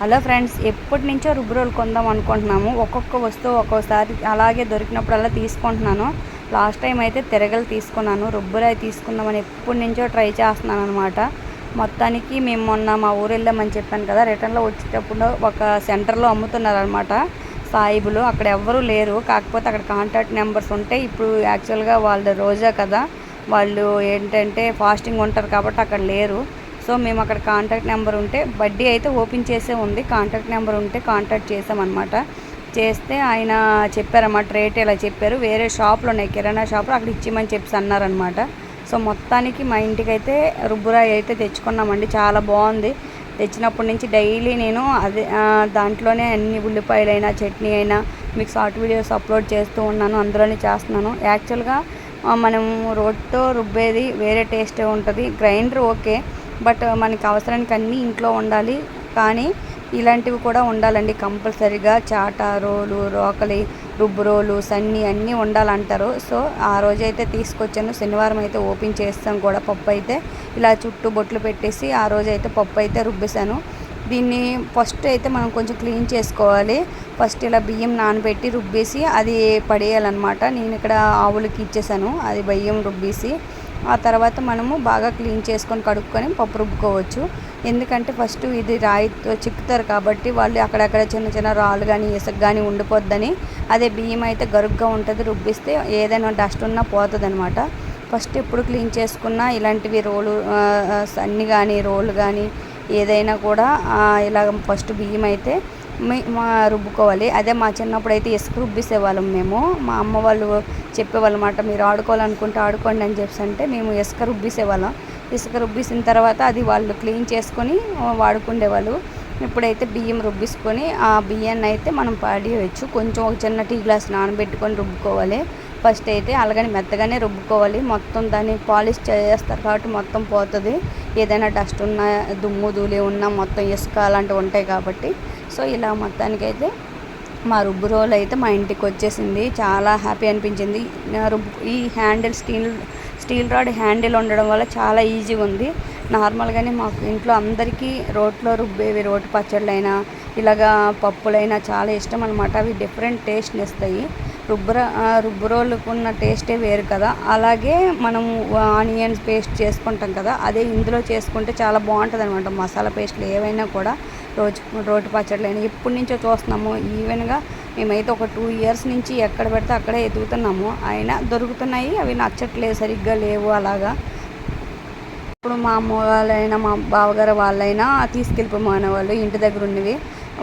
Hello friends ఎప్పటి నుంచో రుబ్బురోలు కొందాం అనుకుంటున్నాము. ఒక్కొక్క వస్తువు ఒక్కోసారి అలాగే దొరికినప్పుడల్లా తీసుకుంటున్నాను. లాస్ట్ టైం అయితే తిరగలు తీసుకున్నాను. రుబ్బురాయి తీసుకుందామని ఎప్పటి నుంచో ట్రై చేస్తున్నాను అనమాట మొత్తానికి మేము మొన్న మా ఊరు వెళ్ళామని చెప్పాను కదా రిటర్న్లో వచ్చేటప్పుడు ఒక సెంటర్లో అమ్ముతున్నారు అనమాట సాయిబులు. అక్కడ ఎవ్వరూ లేరు. కాకపోతే అక్కడ కాంటాక్ట్ నెంబర్స్ ఉంటే ఇప్పుడు యాక్చువల్గా వాళ్ళ రోజా కదా. వాళ్ళు ఏంటంటే ఫాస్టింగ్ ఉంటారు కాబట్టి అక్కడ లేరు. సో మేము అక్కడ కాంటాక్ట్ నెంబర్ ఉంటే బడ్డీ అయితే ఓపెన్ చేసే ఉంది. కాంటాక్ట్ నెంబర్ ఉంటే కాంటాక్ట్ చేసామన్నమాట. చేస్తే ఆయన చెప్పారన్నమాట రేట్ ఇలా చెప్పారు. వేరే షాప్లో ఉన్నాయి కిరాణా షాప్లో అక్కడ ఇచ్చిమని చెప్పి అన్నారనమాట సో మొత్తానికి మా ఇంటికి అయితే రుబ్బురాయి అయితే తెచ్చుకున్నామండి. చాలా బాగుంది. తెచ్చినప్పటి నుంచి డైలీ నేను అదే దాంట్లోనే అన్ని ఉల్లిపాయలైనా చట్నీ అయినా మీకు షార్ట్ వీడియోస్ అప్లోడ్ చేస్తూ ఉన్నాను అందులోనే చేస్తున్నాను. యాక్చువల్గా మనం రోడ్తో రుబ్బేది వేరే టేస్టే ఉంటుంది. Grinder okay. బట్ మనకి అవసరానికి అన్నీ ఇంట్లో ఉండాలి. కానీ ఇలాంటివి కూడా ఉండాలండి. కంపల్సరీగా చాట రోలు రోకలి రుబ్బు రోలు సన్ని అన్నీ ఉండాలంటారు. సో ఆ రోజు అయితే తీసుకొచ్చాను. శనివారం అయితే ఓపెన్ చేస్తాం కూడా పప్పు అయితే. ఇలా చుట్టూ బొట్లు పెట్టేసి ఆ రోజు అయితే పప్పు అయితే రుబ్బేశాను. దీన్ని ఫస్ట్ అయితే మనం కొంచెం క్లీన్ చేసుకోవాలి. ఫస్ట్ ఇలా బియ్యం నానబెట్టి రుబ్బేసి అది పడేయాలన్నమాట. నేను ఇక్కడ ఆవులకి ఇచ్చేసాను అది బియ్యం రుబ్బేసి ఆ తర్వాత మనము బాగా క్లీన్ చేసుకొని కడుక్కొని పప్పు రుబ్బుకోవచ్చు. ఎందుకంటే ఫస్ట్ ఇది రాయితో చిక్కుతారు కాబట్టి వాళ్ళు అక్కడక్కడ చిన్న చిన్న రాళ్ళు కానీ ఇసుక కానీ ఉండిపోద్దని అదే బియ్యం అయితే గరుగ్గా ఉంటుంది. రుబ్బిస్తే ఏదైనా డస్ట్ ఉన్నా పోతుందనమాట ఫస్ట్ ఎప్పుడు క్లీన్ చేసుకున్నా ఇలాంటివి రోలు సన్ని కానీ రోలు కానీ ఏదైనా కూడా ఇలాగ ఫస్ట్ బియ్యం అయితే మా రుబ్బుకోవాలి. అదే మా చిన్నప్పుడు అయితే ఇసుక రుబ్బిసేవాళ్ళం మేము. మా అమ్మ వాళ్ళు చెప్పేవాళ్ళమాట మీరు ఆడుకోవాలనుకుంటే ఆడుకోండి అని చెప్పి అంటే మేము ఇసుక రుబ్బిసేవాళ్ళం. ఇసుక రుబ్బిసిన తర్వాత అది వాళ్ళు క్లీన్ చేసుకొని వాడుకుండేవాళ్ళు. ఇప్పుడైతే బియ్యం రుబ్బిసుకొని ఆ బియ్యాన్ని అయితే మనం పడేయచ్చు. కొంచెం ఒక చిన్న టీ గ్లాస్ నానబెట్టుకొని రుబ్బుకోవాలి. ఫస్ట్ అయితే అలాగని మెత్తగానే రుబ్బుకోవాలి. మొత్తం దాన్ని పాలిష్ చేస్తారు కాబట్టి మొత్తం పోతుంది. ఏదైనా డస్ట్ ఉన్నా దుమ్ము ధూళి ఉన్నా మొత్తం ఇసుక అలాంటివి ఉంటాయి కాబట్టి సో ఇలా మొత్తానికైతే మా రుబ్బు రోల్ అయితే మా ఇంటికి వచ్చేసింది. చాలా హ్యాపీ అనిపించింది. రుబ్బు ఈ handle steel steel rod handle ఉండడం వల్ల చాలా ఈజీగా ఉంది. నార్మల్గానే మాకు ఇంట్లో అందరికీ రోట్లో రుబ్బేవి రోటి పచ్చళ్ళైనా ఇలాగా పప్పులైనా చాలా ఇష్టం అనమాట అవి డిఫరెంట్ టేస్ట్ని ఇస్తాయి రుబ్బుర రుబ్బు రోళ్ళకు ఉన్న టేస్టే వేరు కదా. అలాగే మనము ఆనియన్స్ పేస్ట్ చేసుకుంటాం కదా. అదే ఇందులో చేసుకుంటే చాలా బాగుంటుంది అనమాట మసాలా పేస్ట్లు ఏవైనా కూడా రోజు రోటి పచ్చళ్ళు ఎప్పటి నుంచో చూస్తున్నాము. ఈవెన్గా మేమైతే ఒక టూ ఇయర్స్ నుంచి ఎక్కడ పెడితే అక్కడే ఎదుగుతున్నాము. అయినా దొరుకుతున్నాయి అవి నచ్చట్లేదు సరిగ్గా లేవు అలాగా. ఇప్పుడు మా అమ్మ వాళ్ళైనా మా బావగారు వాళ్ళైనా తీసుకెళ్ళిపోమనే వాళ్ళు ఇంటి దగ్గర ఉన్నవి.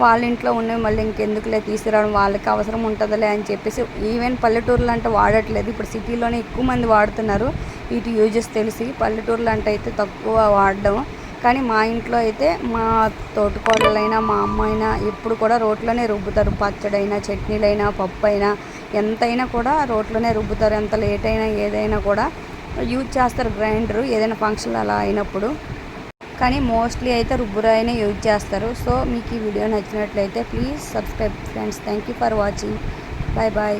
వాళ్ళ ఇంట్లో ఉన్నవి మళ్ళీ ఇంకెందుకులే తీసుకురావడం వాళ్ళకి అవసరం ఉంటుందిలే అని చెప్పేసి ఈవెన్ పల్లెటూర్లు అంటే వాడట్లేదు. ఇప్పుడు సిటీలోనే ఎక్కువ మంది వాడుతున్నారు. వీటి యూజెస్ తెలిసి పల్లెటూర్లు అంటే అయితే తక్కువ వాడడం. కానీ మా ఇంట్లో అయితే మా తోటికోడలైనా మా అమ్మ అయినా ఎప్పుడు కూడా రోట్లోనే రుబ్బుతారు. పచ్చడైనా చట్నీలైనా పప్పు అయినా ఎంతైనా కూడా రోట్లోనే రుబ్బుతారు. ఎంత లేట్ అయినా ఏదైనా కూడా యూజ్ చేస్తారు గ్రైండర్ ఏదైనా ఫంక్షన్ అలా అయినప్పుడు. కానీ మోస్ట్లీ అయితే రుబ్బురాయినే యూజ్ చేస్తారు. సో మీకు ఈ వీడియో నచ్చినట్లయితే please subscribe friends. Thank you for watching. Bye bye.